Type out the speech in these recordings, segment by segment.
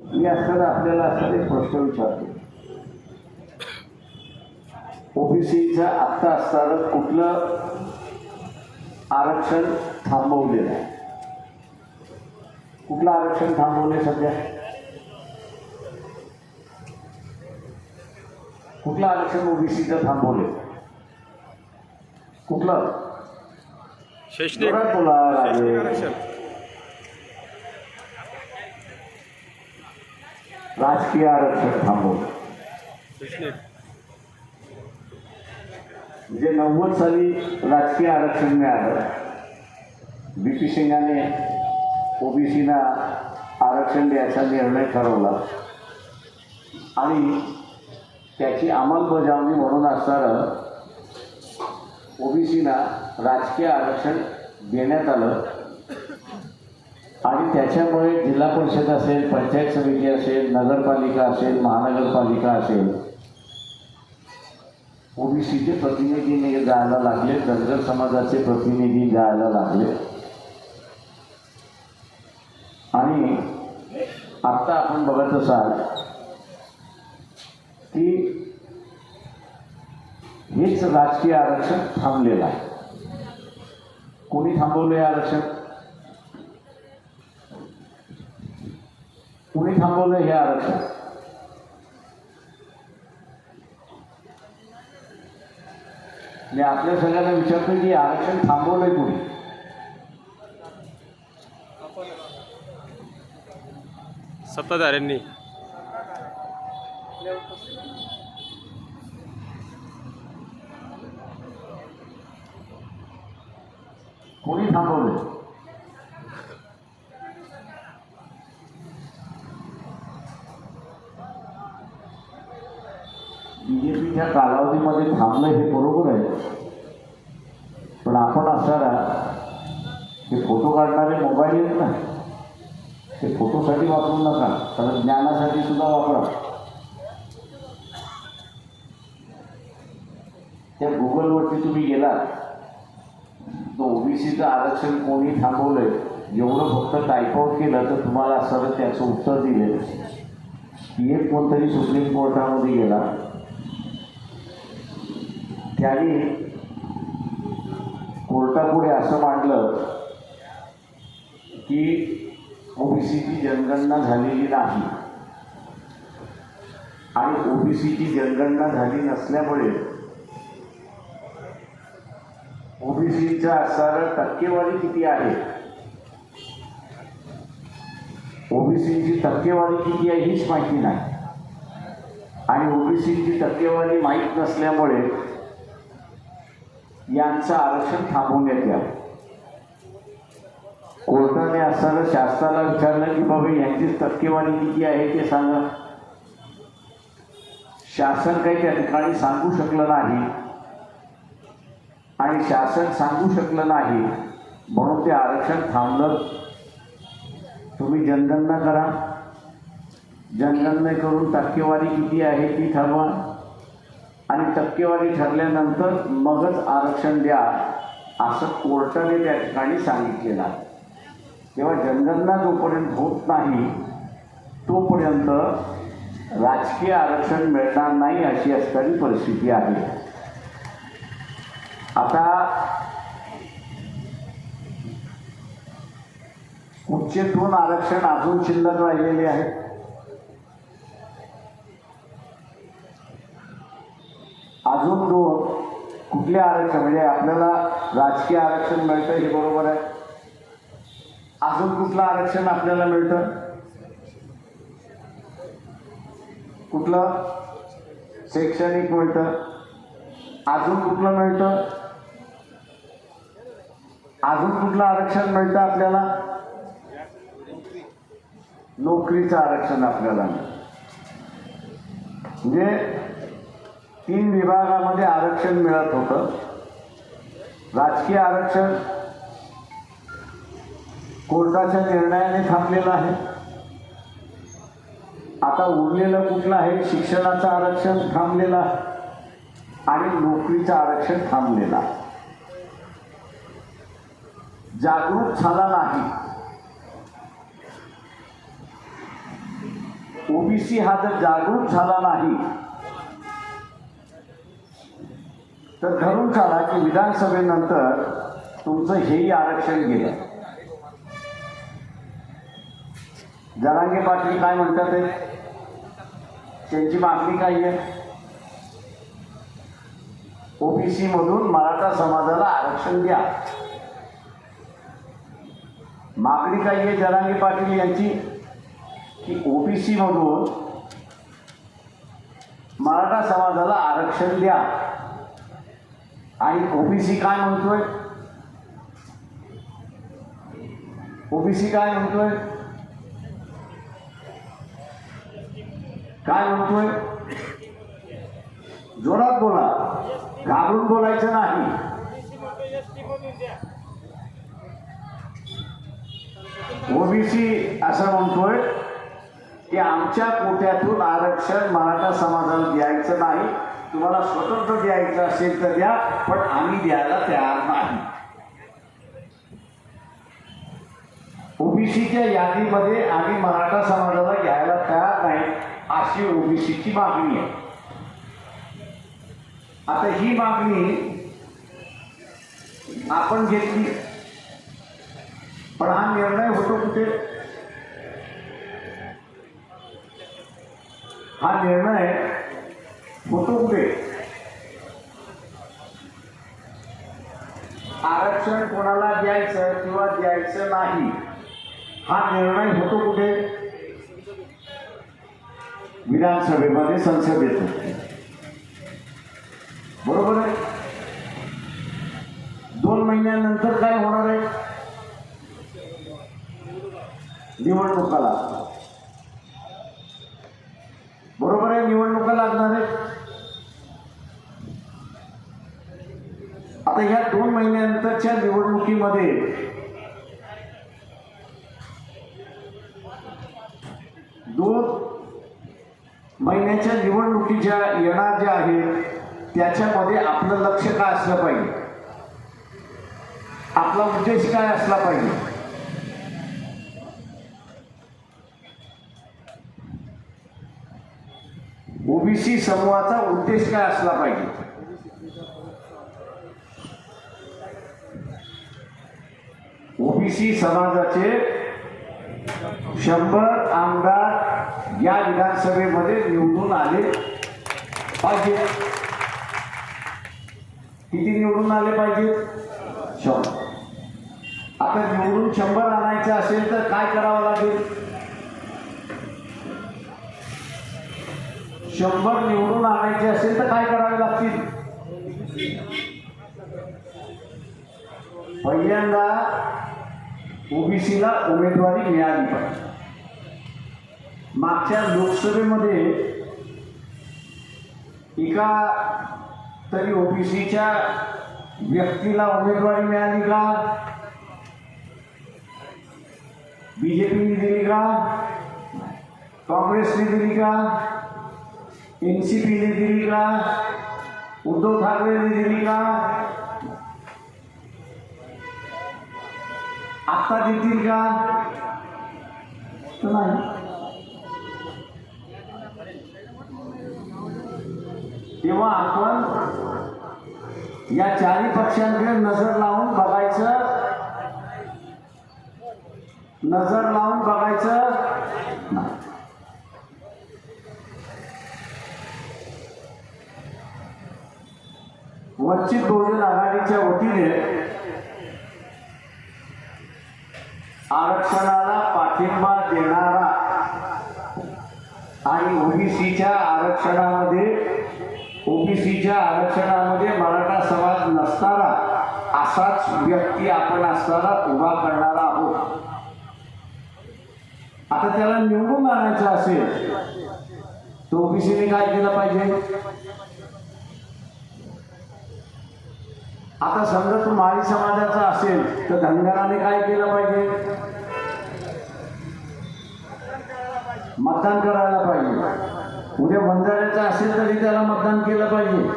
मी असताना आपल्याला असताना एक प्रश्न विचारतो. ओबीसीचं आत्ता असताना कुठलं आरक्षण थांबवलेलं आहे? कुठलं आरक्षण थांबवले सध्या? कुठलं आरक्षण ओबीसीचं थांबवले कुठलं? बोला राजे. शैक्षणिक आरक्षण राजकीय आरक्षण थांबवलं जे नव्वद साली राजकीय आरक्षण मिळालं बी पी सिंगाने ओबीसीना आरक्षण द्यायचा निर्णय ठरवला. आणि त्याची अंमलबजावणी म्हणून असणारं ओबीसीना राजकीय आरक्षण देण्यात आलं. आणि त्याच्यामुळे जिल्हा परिषद असेल पंचायत समिती असेल नगरपालिका असेल महानगरपालिका असेल ओबीसीचे प्रतिनिधी जायला लागले धनगर समाजाचे प्रतिनिधी जायला लागले. आणि आत्ता आपण बघत असाल की हेच राजकीय आरक्षण थांबलेलं आहे. कोणी थांबवलं हे आरक्षण? कोणी थांबवलं हे आरक्षण? मी आपल्या सगळ्यांना विचारतो की आरक्षण थांबवलंय कोणी? सत्ताधाऱ्यांनी कोणी बीजेपी ह्या कालावधीमध्ये थांबलं हे बरोबर आहे. पण आपण असणारा हे फोटो काढणारे मोबाईल आहेत ना ते फोटोसाठी वापरू नका तर ज्ञानासाठी सुद्धा वापरा. त्या गुगलवरती तुम्ही गेलात तर ओबीसीचं आरक्षण कोणी थांबवलंय एवढं फक्त टाईपआउट केलं तर तुम्हाला असं त्याचं उत्तर दिलेलं की एक कोणतरी सुप्रीम कोर्टामध्ये गेला त्याने कोर्टापुढे असं मांडलं की ओबीसीची जनगणना झालेली नाही. आणि ओबीसीची जनगणना झाली नसल्यामुळे ओबीसीचा असणारं टक्केवारी किती आहे? ओबीसीची टक्केवारी किती आहे हीच माहिती नाही. आणि ओबीसीची टक्केवारी माहीत नसल्यामुळे यांचं आरक्षण थांबवण्यात यावं कोर्टाने असताना शासनाला विचारलं की बाबा यांची टक्केवारी किती आहे ते सांगा. शासन काही त्या ठिकाणी सांगू शकलं नाही. आणि शासन सांगू शकलं नाही म्हणून ते आरक्षण थांबलं. तुम्ही जनगणना करा. जनगणना करून टक्केवारी किती आहे ती ठरवा. आणि टक्केवारी ठरल्यानंतर मगच आरक्षण द्या असं कोर्टाने त्या ठिकाणी सांगितलेलं आहे. तेव्हा जनगणना जोपर्यंत होत नाही तोपर्यंत राजकीय आरक्षण मिळणार नाही अशी असणारी परिस्थिती आहे. आता कुठचे दोन आरक्षण अजून शिल्लक राहिलेले आहेत. अजून दोन. कुठले आरक्षण? म्हणजे आपल्याला राजकीय आरक्षण मिळतं हे बरोबर आहे. अजून कुठलं आरक्षण आपल्याला मिळतं? कुठलं? शैक्षणिक मिळतं. अजून कुठलं मिळतं? अजून कुठलं आरक्षण मिळतं आपल्याला? नोकरीचं आरक्षण आपल्याला. म्हणजे तीन विभागामध्ये आरक्षण मिळत होतं. राजकीय आरक्षण कोर्टाच्या निर्णयाने थांबलेलं आहे. आता उरलेलं कुठलं आहे? शिक्षणाचं आरक्षण थांबलेलं आहे. आणि नोकरीचं आरक्षण थांबलेलं आहे. जागरूक झाला नाही. ओबीसी हा जर जागरूक झाला नाही तर धरून चाला की विधानसभेनंतर तुमचं हेही आरक्षण गेलं. जरांगे पाटील काय म्हणतात ते? त्यांची मागणी काय आहे? ओबीसी मधून मराठा समाजाला आरक्षण द्या. मागणी काय आहे जरांगे पाटील यांची? की ओबीसी मधून मराठा समाजाला आरक्षण द्या. आणि ओबीसी काय म्हणतोय? ओबीसी काय म्हणतोय? काय म्हणतोय? जोरात बोला. घाबरून बोलायचं नाही. ओबीसी असं म्हणतोय की आमच्या कोट्यातून आरक्षण मराठा समाजाला द्यायचं नाही. तुम्हाला स्वतंत्र द्यायचं असेल तर द्या पण आम्ही द्यायला तयार नाही. ओबीसीच्या यादीमध्ये आम्ही मराठा समाजाला घ्यायला तयार नाही अशी ओबीसीची मागणी आहे. आता ही मागणी आपण घेतली पण हा निर्णय होतो कुठे? हा निर्णय होतो कुठे आरक्षण कोणाला द्यायचं किंवा द्यायचं नाही हा निर्णय होतो कुठे? विधानसभेमध्ये संसदेत बरोबर आहे? दोन महिन्यानंतर काय होणार आहे? निवडणुका लागणार. बरोबर आहे? निवडणुका लागणार आहे आता ह्या दोन महिन्यानंतरच्या निवडणुकीमध्ये दोन महिन्याच्या निवडणुकीच्या येणार ज्या आहेत त्याच्यामध्ये आपलं लक्ष काय असलं पाहिजे? आपला उद्देश काय असला पाहिजे? ओबीसी समूहाचा उद्देश काय असला पाहिजे? ओबीसी समाजाचे शंभर आमदार या विधानसभेमध्ये निवडून आले पाहिजे. किती निवडून आले पाहिजे? शंभर. आता निवडून शंभर आणायचं असेल तर काय करावं लागेल? शंभर निवडून आणायचे असेल तर काय करावे लागतील? पहिल्यांदा ओबीसीला उमेदवारी मिळाली. पाहिजे मागच्या लोकसभेमध्ये एका तरी ओबीसीच्या व्यक्तीला उमेदवारी मिळाली का? बीजेपीने दिली का? काँग्रेसने दिली का? एन सी पीने दिली का? उद्धव ठाकरेने दिली का? आत्ता देतील का? नाही. तेव्हा आपण या चारही पक्षांकडे नजर लावून बघायचं. नजर लावून बघायचं. नाही. वंचित बहुजन आघाडीच्या वतीने आरक्षणाला पाठिंबा देणारा आणि ओबीसीच्या आरक्षणामध्ये ओबीसीच्या आरक्षणामध्ये मराठा समाज नसणारा असाच व्यक्ती आपण असताना उभा करणारा आहोत. आता त्याला निवडून आणायचं असेल तर ओबीसीने काय केलं पाहिजे? आता समजा तो माळी समाजाचा असेल तर धनगराने काय केलं पाहिजे? मतदान करायला पाहिजे. उद्या बंधाऱ्याचा असेल तरी त्याला मतदान केलं पाहिजे.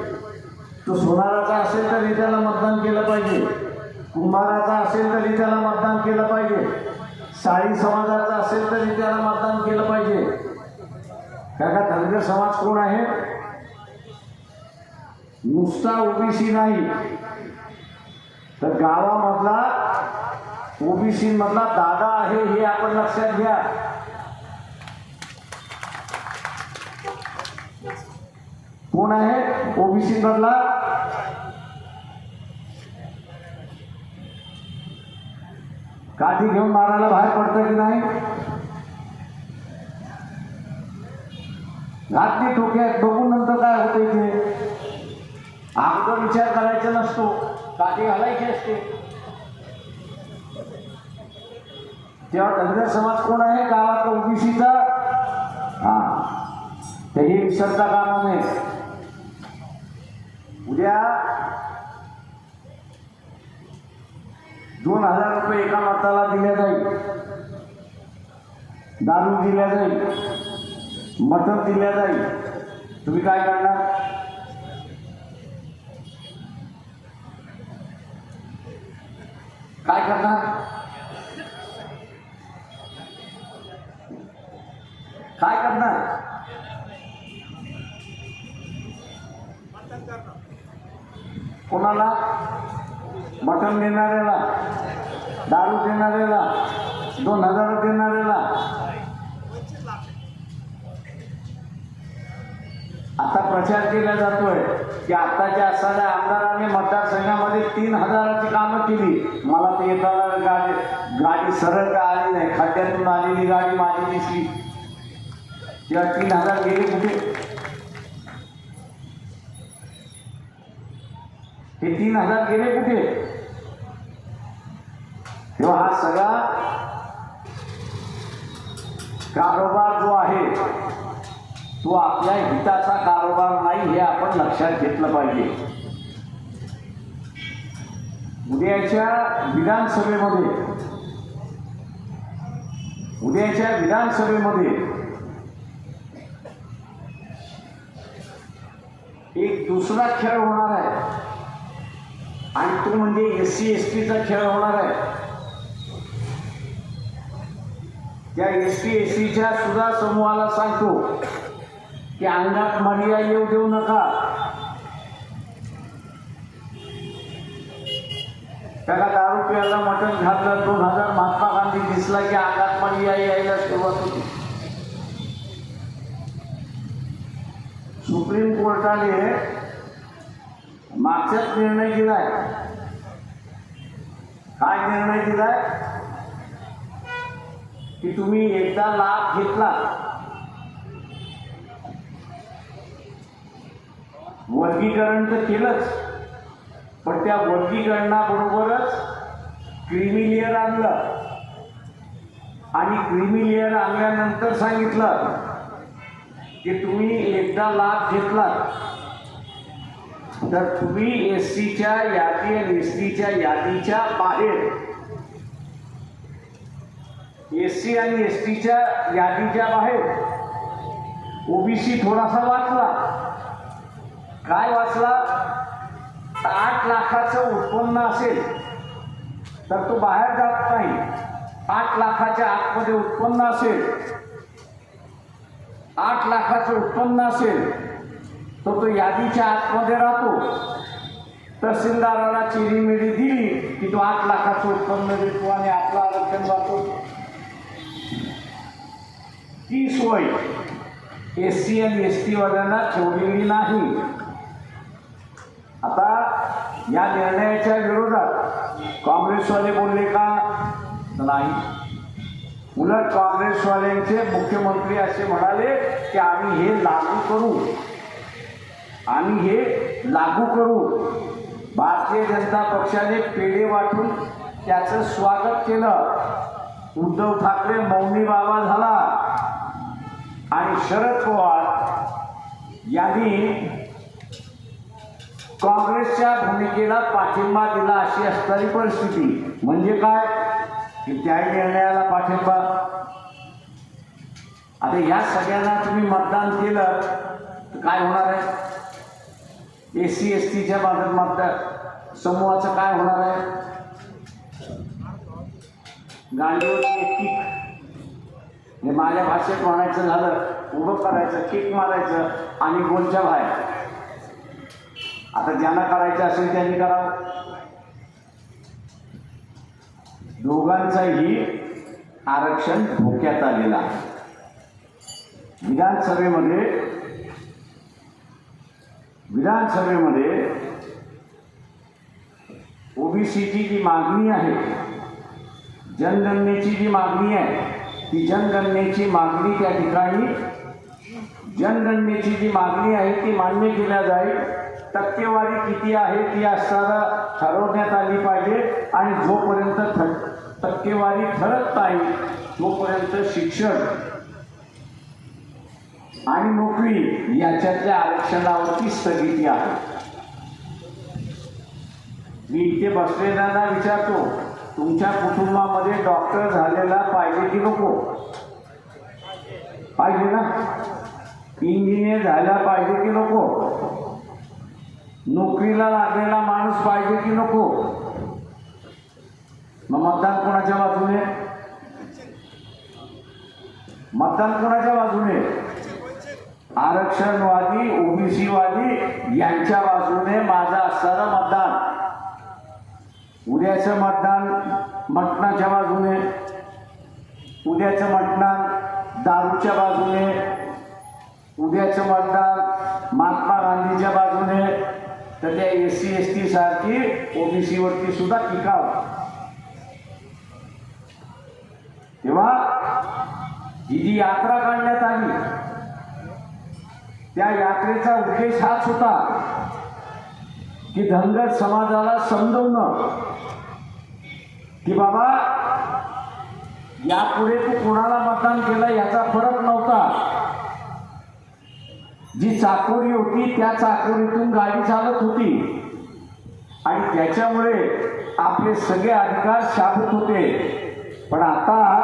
तो सोनाराचा असेल तरी त्याला मतदान केलं पाहिजे. कुंभाराचा असेल तरी त्याला मतदान केलं पाहिजे. साळी समाजाचा असेल तरी त्याला मतदान केलं पाहिजे. काका का धनगर समाज कोण आहे? नुसता ओबीसी नाही. तर गावामधला ओबीसी मधला दादा आहे हे आपण लक्षात घ्या. कोण आहे? ओबीसी मधला? काठी घेऊन मारायला बाहेर पडतं की नाही? घातली ठोक्यात बघून नंतर काय होते ते अगोदर विचार करायचा नसतो. काठी घालायची असते. तेव्हा धनगर समाज कोण आहे? गावातला ओबीसीचा? हा. तेही विसरता कामा नये. उद्या दोन हजार रुपये एका माताला दिल्या जाईल. दारू दिल्या जाईल. मटण दिल्या जाईल. तुम्ही काय करणार? काय करणार? काय करणार? कोणाला? मटण देणाऱ्याला दारू देणाऱ्याला दोन हजार देणाऱ्याला. आता प्रचार केला जातोय की आताच्या असणाऱ्या आमदारांनी मतदारसंघामध्ये तीन हजाराची कामं केली. मला ते येताना गाडी गाडी सरळ का आली नाही. खड्ड्यातून आलेली गाडी माझी दिसली. तेव्हा तीन हजार गेले कुठे? हे तीन हजार गेले कुठे? तेव्हा हा सगळा कारोबार जो आहे तो आपल्या हिताचा कारोबार नाही हे आपण लक्षात घेतलं पाहिजे. उद्याच्या विधानसभेमध्ये उद्याच्या विधानसभेमध्ये एक दुसरा खेळ होणार आहे. आणि तो म्हणजे एस सी एस टीचा खेळ होणार आहे. त्या एस टी एस सीच्या सुद्धा समूहाला सांगतो की अंगात मर्या येऊ देऊ नका. त्याला दारू प्यायला मटण घातलं दोन हजार महात्मा गांधी दिसला की अंगात मर्या यायला सुरुवात होती. सुप्रीम कोर्टाने मागच्याच निर्णय दिलाय. काय निर्णय दिलाय? की तुम्ही एकदा लाभ घेतला. वर्गीकरण तर केलंच पण त्या वर्गीकरणाबरोबरच क्रिमिलियर आणलं. आणि क्रिमिलियर आणल्यानंतर सांगितलं की तुम्ही एकदा लाभ घेतला तर तुम्ही एस टीच्या यादी आणि एस टीच्या यादीच्या बाहेर एस सी आणि एस टीच्या यादीच्या बाहेर ओबीसी थोडासा वाचला. काय वाचला? आठ लाखाचं उत्पन्न असेल तर तो बाहेर जात नाही. आठ लाखाच्या आतमध्ये उत्पन्न असेल. आठ लाखाचं उत्पन्न असेल. तर तो यादीच्या आतमध्ये राहतो. तहसीलदाराला चिरीमिरी दिली की तो आठ लाखाचं उत्पन्न देतो आणि आपला आरक्षण जातो ती सोय एस सी आणि एस टी वाल्यांना ठेवलेली नाही. आता या निर्णयाच्या विरोधात काँग्रेसवाले बोलले का? नाही. उलट काँग्रेसवाल्यांचे मुख्यमंत्री असे म्हणाले की आम्ही हे लागू करू. आम्ही हे लागू करू भारतीय जनता पक्षाने पेढे वाटून त्याचं स्वागत केलं. उद्धव ठाकरे मौनी बाबा झाला. आणि शरद पवार यांनी काँग्रेसच्या भूमिकेला पाठिंबा दिला अशी असणारी परिस्थिती. म्हणजे काय? की त्या निर्णयाला पाठिंबा. आता या सगळ्यांना तुम्ही मतदान केलं तर काय होणार आहे? एस सी एस टीच्या बाबत समूहाचं काय होणार आहे? गांडीवरची किक हे माझ्या भाषेत म्हणायचं झालं उभं करायचं किक मारायचं आणि गोलच्या बाहेर. आता ज्यांना करायचं असेल त्यांनी करावं दोघांचंही आरक्षण धोक्यात आलेलं आहे. विधानसभेमध्ये विधानसभेमध्ये ओबीसीची जी मागणी आहे जनगणनेची जी मागणी आहे ती जनगणनेची मागणी त्या ठिकाणी जनगणनेची जी मागणी आहे ती मान्य केल्या जाईल. टक्केवारी किती आहे ती असताना ठरवण्यात आली पाहिजे आणि जोपर्यंत थ टक्केवारी ठरत नाही तोपर्यंत शिक्षण आणि नोकरी याच्यातल्या आरक्षणावरती स्थगिती आहे. मी इथे बसलेल्यांना विचारतो तुमच्या कुटुंबामध्ये डॉक्टर झालेला पाहिजे की नको? पाहिजे ना? इंजिनियर झाला पाहिजे की नको? नोकरीला लागलेला माणूस पाहिजे की नको? मग मतदान कोणाच्या बाजूने? मतदान कोणाच्या बाजूने? आरक्षणवादी ओबीसीवादी यांच्या बाजूने माझं असणारं मतदान. उद्याचं मतदान मटणाच्या बाजूने उद्याचं मतदान दारूच्या बाजूने उद्याचं मतदान महात्मा गांधीच्या बाजूने तर त्या एस सी एस टी सारखी ओबीसीवरती सुद्धा टिकाव. तेव्हा ही जी यात्रा काढण्यात आली त्या यात्रेचा उद्देश हाच होता की धनगर समाजाला समजवणं. की बाबा यापुढे तू कोणाला मतदान केलं याचा फरक नव्हता. जी चाकोरी होती त्या चाकोरीतून गाडी चालत होती. आणि त्याच्यामुळे आपले सगळे अधिकार शाबूत होते. पण आता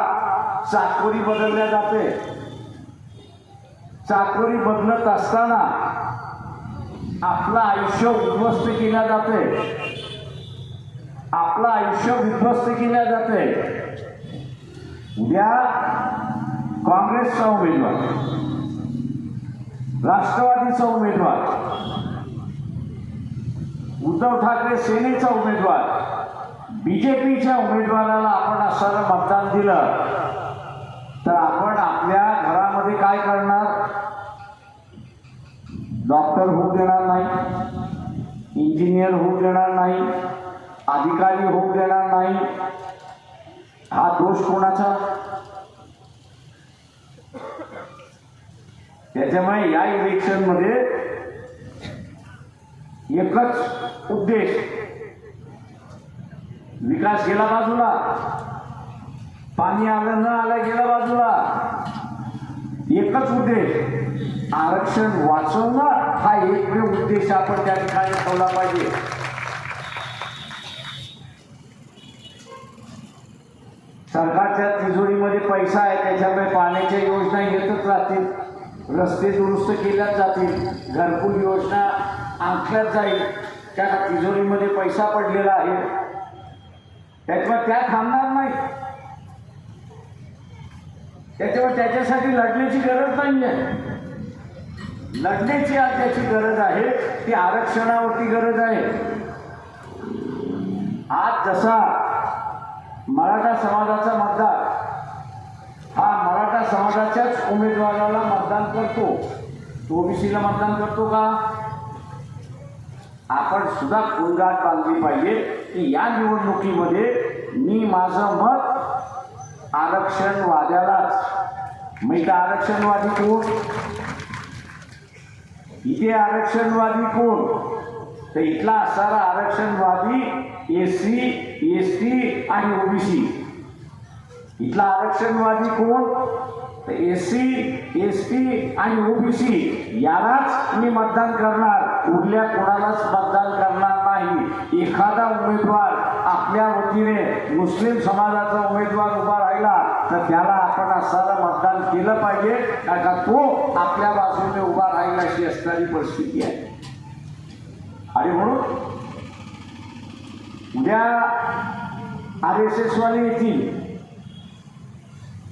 चाकोरी बदलल्या जाते. चाकोरी बदलत असताना आपलं आयुष्य उद्ध्वस्त केल्या जाते. आपलं आयुष्य विध्वस्त केल्या जाते. उद्या काँग्रेसचा उमेदवार राष्ट्रवादीचा उमेदवार उद्धव ठाकरे सेनेचा उमेदवार बीजेपीच्या उमेदवाराला आपण असणारं मतदान दिलं. तर आपण आपल्या घरामध्ये काय करणार? डॉक्टर होऊ देणार नाही इंजिनियर होऊ देणार नाही अधिकारी होऊ देणार नाही. हा दोष कोणाचा? त्याच्यामुळे या इलेक्शनमध्ये एकच उद्देश विकास गेला बाजूला. पाणी आलं न आलं गेला बाजूला. एकच उद्देश आरक्षण वाचवणार हा एकमेव उद्देश आपण त्या ठिकाणी ठेवला पाहिजे. सरकारच्या तिजोरीमध्ये पैसा आहे त्याच्यामुळे पाण्याच्या योजना येतच राहतील रस्ते दुरुस्त केल्याच जातील घरकुल योजना आखल्याच जाईल त्या तिजोरीमध्ये पैसा पडलेला आहे. त्याच्यामुळे त्या थांबणार नाही. त्याच्यामुळे त्याच्यासाठी लढण्याची गरज नाही आहे लढण्याची आज ज्याची गरज आहे ती आरक्षणावरती गरज आहे. आज जसा मराठा समाजाचा मतदार हा मराठा समाजाच्याच उमेदवाराला मतदान करतो. तो ओबीसीला मतदान करतो का? आपण सुद्धा कुंगाट बांधली पाहिजे की या निवडणुकीमध्ये मी माझं मत आरक्षणवाद्यालाच. मग इथं आरक्षणवादी कोण इथे आरक्षणवादी कोण? तर इथला असणारा आरक्षणवादी एस सी एस टी आणि ओबीसी. इथला आरक्षणवादी कोण? तर एस सी एस टी आणि ओबीसी. यालाच मी मतदान करणार. उरल्या कोणालाच मतदान करणार नाही. एखादा उमेदवार आपल्या वतीने मुस्लिम समाजाचा उमेदवार उभा राहिला तर त्याला आपण असणारं मतदान केलं पाहिजे. कारण का तो आपल्या बाजूने उभा राहिला अशी असणारी परिस्थिती आहे. आणि म्हणून उद्या आर एस एस वाले येतील.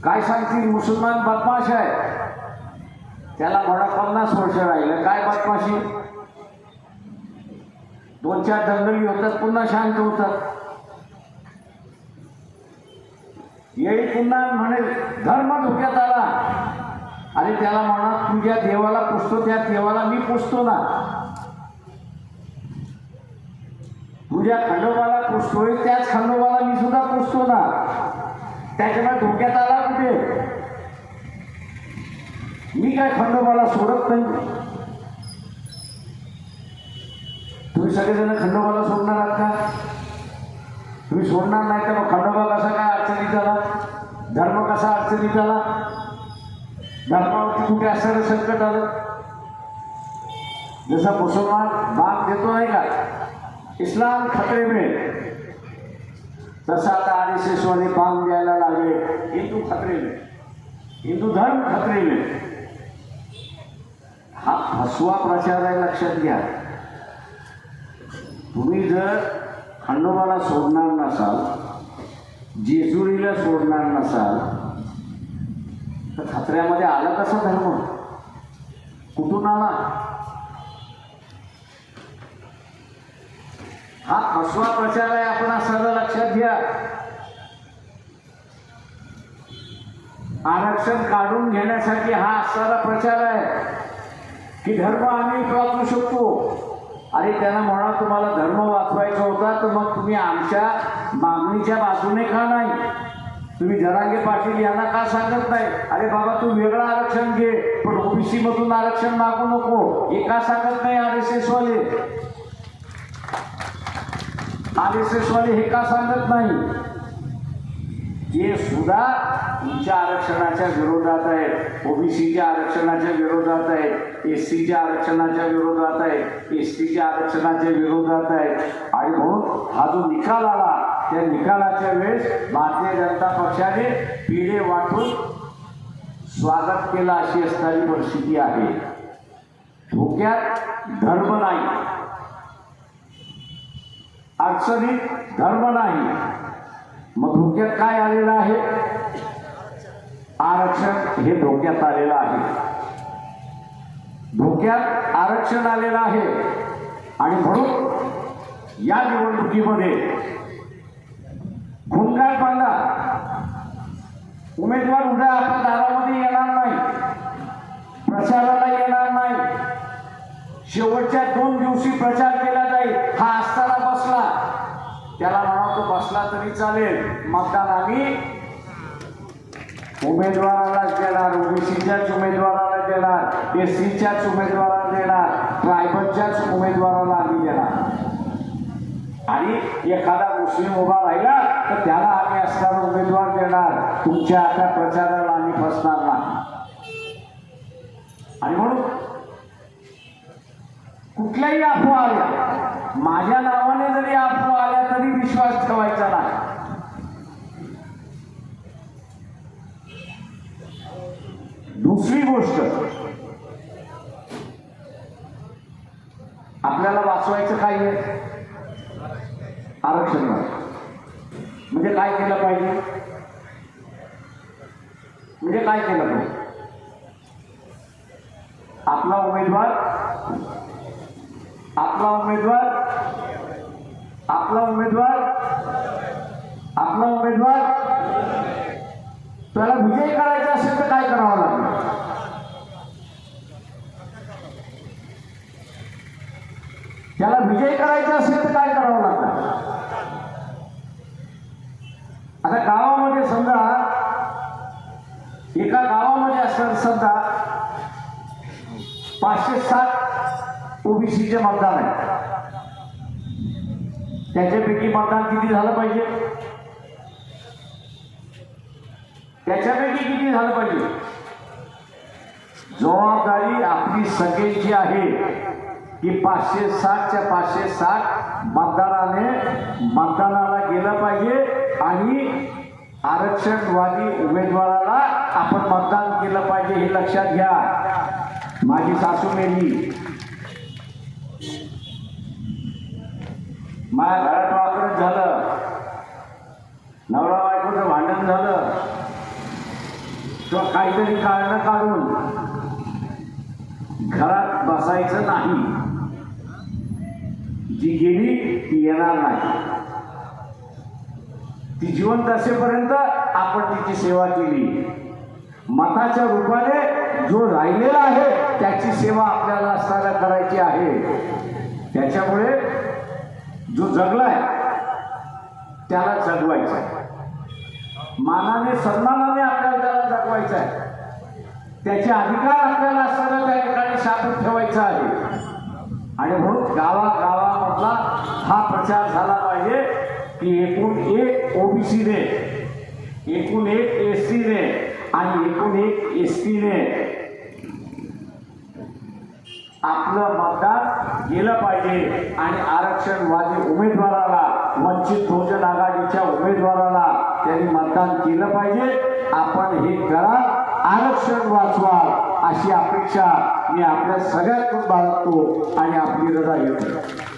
काय सांगतील मुसलमान बदमाश आहे? त्याला म्हणा पन्नास वर्ष राहिलं. काय बदमाशी दोन चार दंगली होतात पुन्हा शांत होतात. येई पुन्हा म्हणे धर्म धोक्यात आला. आणि त्याला म्हणा तुझ्या देवाला पुसतो त्या देवाला मी पुसतो ना. तुझ्या खंडोबाला पुसतोय त्याच खंडोबाला मी सुद्धा पुसतो ना. त्याच्यामुळे धोक्यात आला कुठे? मी काय खंडोबाला सोडत नाही? तुम्ही सगळेजण खंडोबाला सोडणार आहात का? तुम्ही सोडणार नाही तर मग खंडोबा कसा काय अडचणीत आला? धर्म कसा अडचणीत आला? धर्मावरती कुठे असणारं संकट आलं. जसा मुसलमान भाग देतो नाही का इस्लाम खतरे मिळेल. तसा आता आर एस एस वाले द्यायला लागले. हिंदू खतरे मिळेल. हिंदू धर्म खतरे मिळेल. हा फसवा प्रचार आहे लक्षात घ्या. तुम्ही जर खंडोबाला सोडणार नसाल जेजुरीला सोडणार नसाल तर खत्र्यामध्ये आला कसा धर्म? कुठून आला? हा फसवा प्रचार आहे आपण असं लक्षात घ्या. आरक्षण काढून घेण्यासाठी हा असणारा प्रचार आहे की धर्म आम्ही वाचू शकतो. आणि त्यांना म्हणा तुम्हाला धर्म वाचवायचा होता तर मग तुम्ही आमच्या मागणीच्या बाजूने का नाही? तुम्ही जरांगे पाटील यांना का सांगत नाही? अरे बाबा तू वेगळं आरक्षण घे पण ओबीसी मधून आरक्षण मागू नको. हे का सांगत नाही आर एस एस वाले आर एस एस वाले हे का सांगत नाही? हे सुद्धा तुमच्या आरक्षणाच्या विरोधात आहेत ओबीसीच्या आरक्षणाच्या विरोधात आहेत एस सीच्या आरक्षणाच्या विरोधात आहेत एस टीच्या आरक्षणाच्या विरोधात आहेत. आणि म्हणून हा जो निकाल आला त्या निकालाच्या वेळेस भारतीय जनता पक्षाने पिढे वाटून स्वागत केलं अशी असणारी परिस्थिती आहे. धोक्यात धर्म नाही. अडचणीत धर्म नाही. मग धोक्यात काय आलेलं आहे? आरक्षण हे धोक्यात आलेलं आहे. धोक्यात आरक्षण आलेलं आहे. आणि म्हणून या निवडणुकीमध्ये गुंडाळपणा उमेदवार उद्या आपल्या दारामध्ये येणार नाही. प्रचाराला येणार नाही. शेवटच्या दोन दिवशी प्रचार केला जाईल. हा असताना बसला. त्याला म्हणा तो बसला तरी चालेल. मतदान आम्ही उमेदवारालाच देणार. ओबीसीच्याच उमेदवाराला देणार. एसीच्याच उमेदवाराला देणार. ट्रायबलच्याच उमेदवाराला आम्ही देणार. आणि एखादा पक्षी उभा राहिला तर त्याला आम्ही असणारा उमेदवार देणार. तुमच्या आता प्रचाराला आम्ही फसणार नाही. आणि म्हणून कुठल्याही अफवा आल्या माझ्या नावाने जरी अफवा आल्या तरी विश्वास ठेवायचा नाही. दुसरी गोष्ट आपल्याला वाचवायचं काय आहे? आरक्षण म्हणजे काय केलं पाहिजे? म्हणजे काय केलं पाहिजे? आपला उमेदवार आपला उमेदवार आपला उमेदवार आपला उमेदवार त्याला विजय करायचा असेल तर काय करावं लागेल? त्याला विजय करायचा असेल तर काय करावं लागतं आता गावामध्ये समजा एका गावामध्ये असं समजा पाचशे सात ओबीसीचे मतदान आहे. त्याच्यापैकी मतदान किती झालं पाहिजे? त्याच्यापैकी किती झालं पाहिजे? जबाबदारी आपली सगळ्यांची आहे की पाचशे साठच्या पाचशे साठ मतदाराने मतदानाला गेलं पाहिजे. आणि आरक्षणवादी उमेदवाराला आपण मतदान केलं पाहिजे हे लक्षात घ्या. माझी सासू मेली. माझ्या घरात वाकरत झालं. नवरा बायकोचं भांडण झालं. किंवा काहीतरी कारण काढून घरात बसायचं नाही. जी गेली ती येणार नाही. ती जिवंत असेपर्यंत आपण तिची सेवा केली. मताच्या रूपाने जो राहिलेला आहे त्याची सेवा आपल्याला असताना करायची आहे. त्याच्यामुळे जो जगलाय त्याला जगवायचं आहे मानाने सन्मानाने आपल्याला त्याला जगवायचं आहे त्याचे अधिकार आपल्याला असताना त्या ठिकाणी साधून ठेवायचा आहे. आणि म्हणून गावागावामधला हा प्रचार झाला पाहिजे. की एकूण एक ओबीसीने एकूण एक एस टीने आणि एकूण एक एस टीने आपलं मतदान गेलं पाहिजे आणि आरक्षणवादी उमेदवाराला वंचित बहुजन आघाडीच्या उमेदवाराला त्यांनी मतदान केलं पाहिजे. आपण हे करा आरक्षण वाचवा अशी अपेक्षा मी आपल्या सगळ्यातून बाळगतो आणि आपली रजा घेतो.